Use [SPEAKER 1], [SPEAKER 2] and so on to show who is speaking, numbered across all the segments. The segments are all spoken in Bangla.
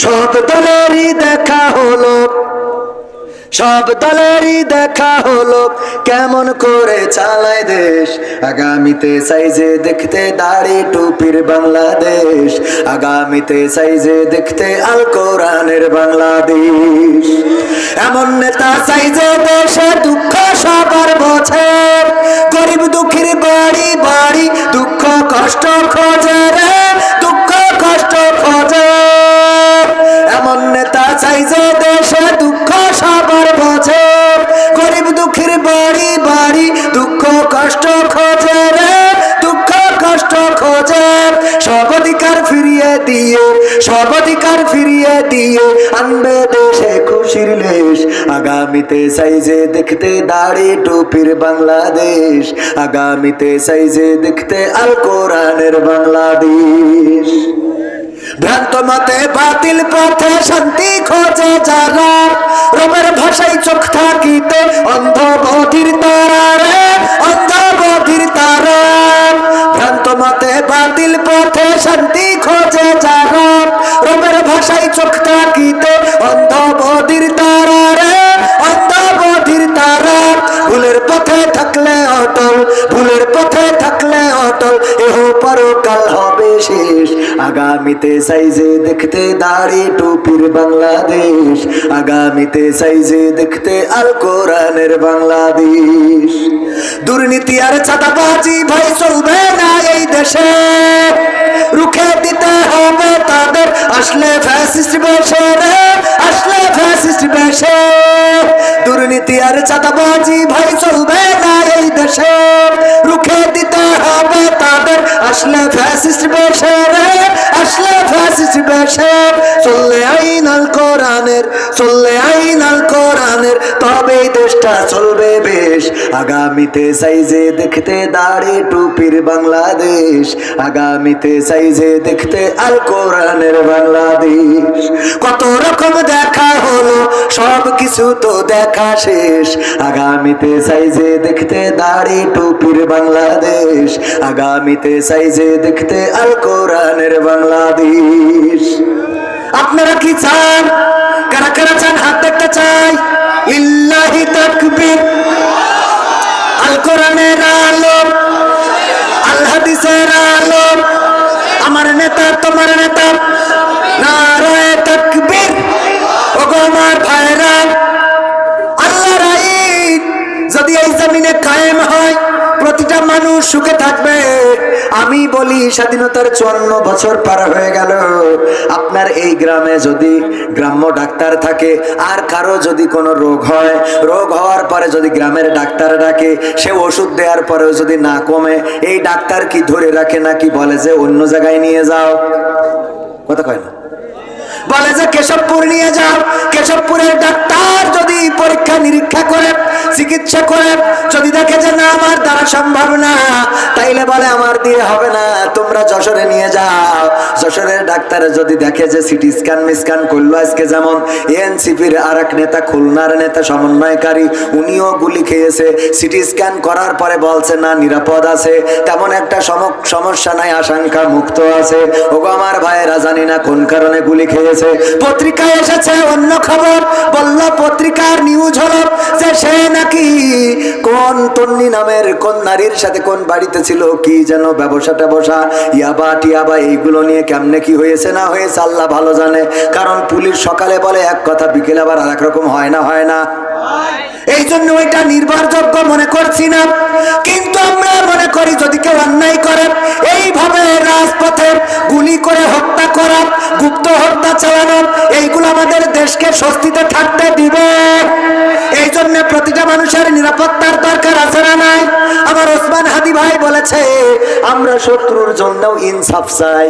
[SPEAKER 1] সব দলেরই দেখা হলো। সব দলেরই দেখা হলো। কেমন করে চালায় দেশ। আগামীতে সাইজে দেখতে দাড়ি টুপির বাংলাদেশ। আগামীতে সাইজে দেখতে আল কোরআনের বাংলাদেশ। এমন নেতা সাইজে দেশে দুঃখ সবার বছর গরিব দুঃখীর বাড়ি বাড়ি, দুঃখ কষ্ট খোঁজে সব অধিকার ফিরিয়ে দিয়ে আনবে দেশে খুশির লেশ। আগামীতে সাইজে দেখতে দাড়ি টুপির বাংলাদেশ। আগামীতে সাইজে দেখতে আল কোরআনের বাংলাদেশ। ভ্রান্ত মতে বাতিল পথে শান্তি খোঁজে যারা। রবের ভাষায় চোখ থাকিতে অন্ধ আগামীতে সাইজে দেখতে দাড়ি টুপির বাংলাদেশ। আগামীতে সাইজে দেখতে আল কোরআনের বাংলাদেশ। দুর্নীতি আর চাঁদাবাজি ভাই, চলবে না এই দেশে। রুখে দিতে হবে তাদের। আসলে ফ্যাসিস্ট বেশে রে, আসলে ফ্যাসিস্ট বেশে। দুর্নীতি আর চাঁদাবাজি ভাই, চলবে বেশে চললে আইন আল কোরআনের, চললে আইন আল কোরআনের তবে দেশটা চলবে বেশ। আগামীতে সাইজে দেখতে দাড়ি টুপির বাংলাদেশ, আগামীতে সাইজে দেখতে আল কোরআনের বাংলাদেশ। কত রকম দেখা হলো, সব কিছু তো দেখা শেষ। আগামীতে সাইজে দেখতে দাড়ি টুপির বাংলাদেশ, আগামীতে সাইজে দেখতে আল কোরআনের বাংলাদেশ। আপনারা কি চান? কারা কারা চান? হাত দেখতে চাই। ইল্লাহি তাকবীর। আল কোরআনের আলো আল হাদিসের আলো আমার নেতা, তোমার নেতা। নারায়ে তাকবীর। ওগো আমার ভাইরা। আল্লাহর আইন যদি এই জমিনে কায়েম হয় প্রতিটা মানুষ সুখে থাকবে। আমি বলি, স্বাধীনতার চুয়ান্ন বছর পার হয়ে গেল। আপনার এই গ্রামে যদি গ্রাম্য ডাক্তার থাকে, আর কারও যদি কোনো রোগ হয়, রোগ হওয়ার পরে যদি গ্রামের ডাক্তার ডাকে, সে ওষুধ দেওয়ার পরেও যদি না কমে, এই ডাক্তার কি ধরে রাখে নাকি বলে যে অন্য জায়গায় নিয়ে যাও? কথা কয় না? বলে যে, কেশবপুর নিয়ে যাও। কেশবপুরের ডাক্তার পরীক্ষা নিরীক্ষা করে, চিকিৎসা করে, যদি দেখে যে না, আমার দ্বারা সম্ভব না, তাইলে বলে, আমার দিয়ে হবে না, তোমরা যশোরে নিয়ে যাও। যশোরের ডাক্তার যদি দেখে যে সিটি স্ক্যান মিসক্যান করল আজকে যেমন এনসিপির আর এক নেতা, খুলনার নেতা, সমন্বয়কারী, উনিও গুলি খেয়েছে। সিটি স্ক্যান করার পরে বলছে, না, নিরাপদ আছে। তেমন একটা সম- সমস্যা নাই, আশঙ্কা মুক্ত আছে। ওগো আমার ভাইয়েরা, জানি না কোন কারণে গুলি খেয়েছে। পত্রিকায় এসেছে অন্য খবর বলল পত্রিকার নিউজ হলো যে সে নাকি কোন তন্নি নামের কোন নারীর সাথে কোন বাড়িতে ছিল, কি যেন ব্যবসা ট্যাবসা, ইয়াবা টিয়াবা, এইগুলো নিয়ে কেমনে কি হয়েছে না হয়েছে আল্লাহ ভালো জানে। কারণ পুলিশ সকালে বলে, এক কথা বিকেলে আবার আর রকম হয় না হয় না। এই জন্য এটা নির্ভরযোগ্য মনে করছি না। কিন্তু আমরা মনে করি, যদি কেউ অন্যায় করে, এইভাবে রাজপথে গুলি করে হত্যা করা, গুপ্ত হত্যা চালানো, এইগুলো আমাদের দেশকে স্বস্তিতে থাকতে দিবে। এই জন্য প্রতিটা মানুষের নিরাপত্তার দরকার আছে না নাই? আমার ওসমান হাদি ভাই বলেছে, আমরা শত্রুর জন্য ইনসাফ চাই।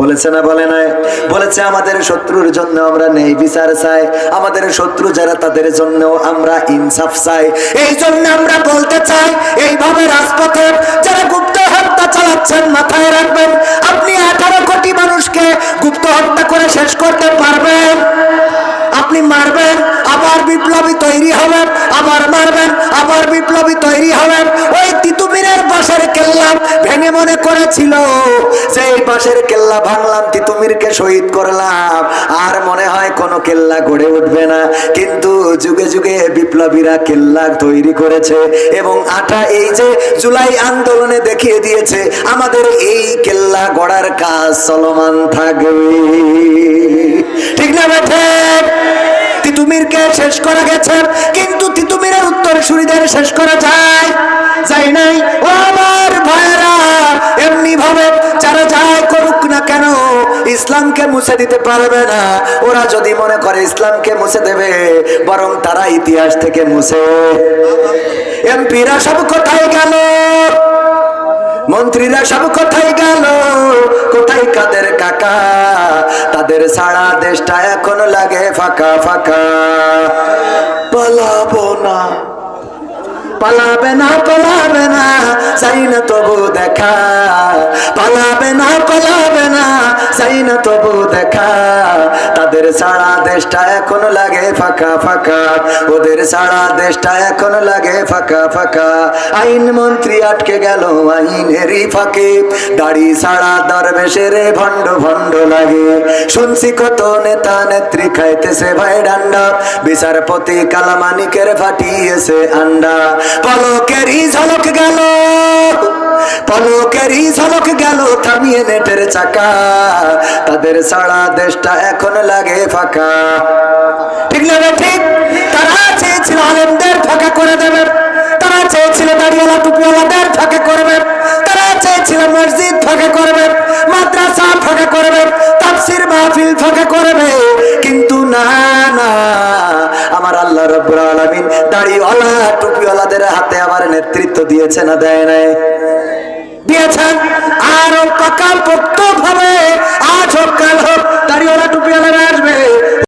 [SPEAKER 1] বলেছে না বলে নাই? বলেছে, আমাদের শত্রুর জন্য আমরা নেই বিচার চাই। আমাদের শত্রু যারা, তাদের জন্য আমরা ইনসাফ চাই। এই জন্য আমরা বলতে চাই, এইভাবে রাজপথে যারা গুপ্ত হত্যা চালাচ্ছেন, মাথায় রাখবেন, আপনি আঠারো কোটি মানুষকে গুপ্ত হত্যা করে শেষ করতে পারবেন। আপনি মারবেন, আবার বিপ্লবী তৈরি হবেন, আবার মারবেন, আবার বিপ্লবী তৈরি হবেন। ওই তিতুমিরের বাসের কেল্লা ভেঙে মনে করেছিল। সেই বাসের কেল্লা ভাঙলাম, তিতুমিরকে শহীদ করলাম। আর মনে হয় কোনো কেল্লা গড়ে উঠবে না। কিন্তু যুগে যুগে বিপ্লবীরা কেল্লা তৈরি করেছে এবং আটা এই যে জুলাই আন্দোলনে দেখিয়ে দিয়েছে, আমাদের এই কেল্লা গড়ার কাজ চলমান থাকবে। ঠিক না বেঠে তিতুমিরকে শেষ করা গেছে? কিন্তু তিতুমিরের উত্তর সুরিদের শেষ করা যায় যায় নাই ও আমার ভাইরা এমনি ভাবে যারা যায় করুক না কেন ইসলামকে মুছে দিতে পারবে না। ওরা যদি মনে করে ইসলামকে মুছে দেবে, বরং তারা ইতিহাস থেকে মুছে। এমপিরা সব কোথায় গেল? মন্ত্রীরা সব কোথায় গেল? কোথায় কাদের কাকা? তাদের সারা দেশটা এখন লাগে ফাঁকা ফাঁকা। পালাবো না। পালাবে না পালাবে না চাই না তবু দেখা। পালাবে না পালাবে না চাই না তবু দেখা। তাদের সারা দেশটা এখন লাগে ফাঁকা ফাঁকা। ওদের সারা দেশটা এখন লাগে ফাঁকা ফাঁকা। আইন মন্ত্রী আটকে গেল, আইনেরই ফাঁকে। দাড়ি সারা দরবেশের ভণ্ড ভণ্ড লাগে। শুনছি কত নেতা নেত্রী খাইতেছে ভাই ডান্ডা। বিচারপতি কালামানিকের ফাটিয়েছে আন্ডা। পলকেরই ঝলক গেল পলকেরই ঝলক গেল থামিয়ে নেটের চাকা। তাদের সারা দেশটা এখন লাগে ফাঁকা। ঠিক না ঠিক? তারা চেয়েছিল আলেমদের ফাঁকা করে দেবে। তারা চেয়েছিল দাড়িওয়ালা টুপিওয়ালাদের রব্বুল আলামিন দাড়িওয়ালা টুপিওয়ালাদের হাতে আবার নেতৃত্ব দিয়েছে না দেয় নাই? দিয়েছেন। আরও ককাল পোক্ত হবে। আজ হোক, কাল হোক, দাড়িওয়ালা টুপিওয়ালা